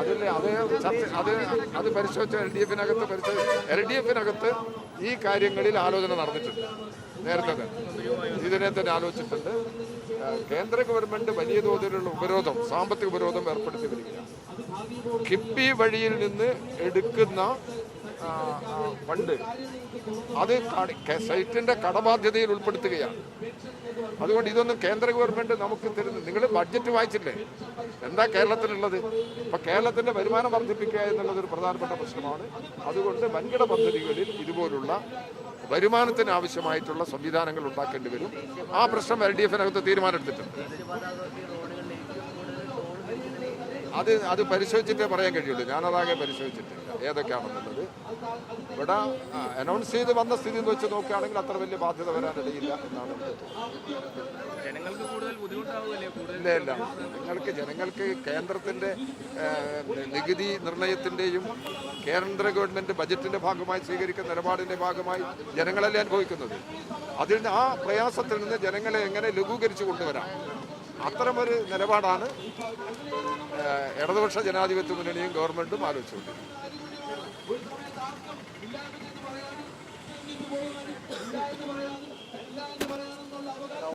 അതിൽ അത് അത് അത് പരിശോധിച്ച എൽ ഡി എഫിനകത്ത് പരിശോധിച്ച എൽ ഡി എഫിനകത്ത് ഈ കാര്യങ്ങളിൽ ആലോചന നടന്നിട്ടുണ്ട്. നേരത്തെ തന്നെ. ഇതിനെ തന്നെ ആലോചിച്ചിട്ടുണ്ട്. കേന്ദ്ര ഗവൺമെന്റ് വലിയ തോതിലുള്ള ഉപരോധം സാമ്പത്തിക ഉപരോധം ഏർപ്പെടുത്തി വരികയാണ്. കിഫ്ബി വഴിയിൽ നിന്ന് എടുക്കുന്ന ഫണ്ട്. അത് സൈറ്റിന്റെ കടബാധ്യതയിൽ ഉൾപ്പെടുത്തുകയാണ്. അതുകൊണ്ട് ഇതൊന്നും കേന്ദ്ര ഗവൺമെന്റ് നമുക്ക് തരുന്നു. നിങ്ങൾ ബഡ്ജറ്റ് വായിച്ചില്ലേ? എന്താ കേരളത്തിലുള്ളത്? ഇപ്പൊ കേരളത്തിന്റെ വരുമാനം വർദ്ധിപ്പിക്കുക എന്നുള്ളത് ഒരു പ്രധാനപ്പെട്ട പ്രശ്നമാണ്. അതുകൊണ്ട് വൻകിട പദ്ധതികളിൽ ഇതുപോലുള്ള വരുമാനത്തിന് ആവശ്യമായിട്ടുള്ള സംവിധാനങ്ങൾ ഉണ്ടാക്കേണ്ടി വരും. ആ പ്രശ്നം എൽ ഡി എഫിനകത്ത് തീരുമാനമെടുത്തിട്ടുണ്ട്. അത് അത് പരിശോധിച്ചിട്ടേ പറയാൻ കഴിയുള്ളൂ. ഞാനതാകെ പരിശോധിച്ചിട്ടില്ല. ഏതൊക്കെയാണെന്നുള്ളത്. ഇവിടെ അനൗൺസ് ചെയ്ത് വന്ന സ്ഥിതി എന്ന് വെച്ച് നോക്കുകയാണെങ്കിൽ അത്ര വലിയ ബാധ്യത വരാനിടയില്ല എന്നാണ് ഇല്ല ഇല്ല. നിങ്ങൾക്ക് ജനങ്ങൾക്ക് കേന്ദ്രത്തിന്റെ നികുതി നിർണയത്തിന്റെയും കേന്ദ്ര ഗവൺമെന്റ് ബജറ്റിന്റെ ഭാഗമായി സ്വീകരിക്കുന്ന നിലപാടിന്റെ ഭാഗമായി ജനങ്ങളല്ലേ അനുഭവിക്കുന്നത്. അതിൽ നിന്ന് ആ പ്രയാസത്തിൽ നിന്ന് ജനങ്ങളെ എങ്ങനെ ലഘൂകരിച്ചു കൊണ്ടുവരാം? അത്തരമൊരു നിലപാടാണ് ഇടതുപക്ഷ ജനാധിപത്യ മുന്നണിയും ഗവൺമെന്റും ആലോചിച്ചുകൊണ്ടിരിക്കുന്നത്.